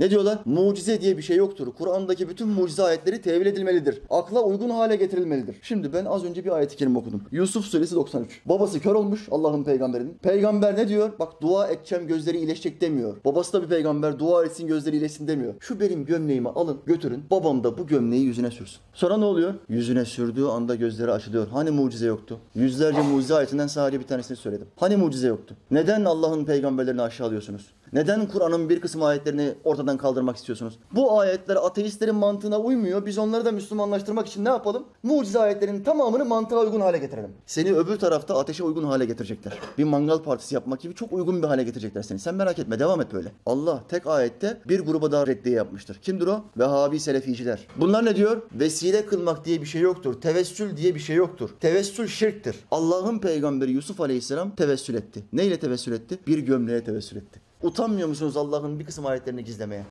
Ne diyorlar? Mucize diye bir şey yoktur. Kur'an'daki bütün mucize ayetleri tevil edilmelidir. Akla uygun hale getirilmelidir. Şimdi ben az önce bir ayet-i kerime okudum. Yusuf suresi 93. Babası kör olmuş Allah'ın peygamberinin. Peygamber ne diyor? Bak dua edeceğim gözleri iyileşecek demiyor. Babası da bir peygamber dua etsin gözleri iyileşsin demiyor. Şu benim gömleğimi alın götürün. Babam da bu gömleği yüzüne sürsün. Sonra ne oluyor? Yüzüne sürdüğü anda gözleri açılıyor. Hani mucize yoktu? Yüzlerce mucize ayetinden sadece bir tanesini söyledim. Hani mucize yoktu? Neden Allah'ın peygamberlerini aşağılıyorsunuz? Neden Kur'an'ın bir kısım ayetlerini ortadan kaldırmak istiyorsunuz? Bu ayetler ateistlerin mantığına uymuyor. Biz onları da Müslümanlaştırmak için ne yapalım? Mucize ayetlerin tamamını mantığa uygun hale getirelim. Seni öbür tarafta ateşe uygun hale getirecekler. Bir mangal partisi yapmak gibi çok uygun bir hale getirecekler seni. Sen merak etme devam et böyle. Allah tek ayette bir gruba daha reddiye yapmıştır. Kimdir o? Vehhabi Seleficiler. Bunlar ne diyor? Vesile kılmak diye bir şey yoktur. Tevessül diye bir şey yoktur. Tevessül şirktir. Allah'ın peygamberi Yusuf Aleyhisselam tevessül etti. Neyle tevessül etti? Bir gömleğe tevessül etti. Utanmıyor musunuz Allah'ın bir kısım ayetlerini gizlemeye?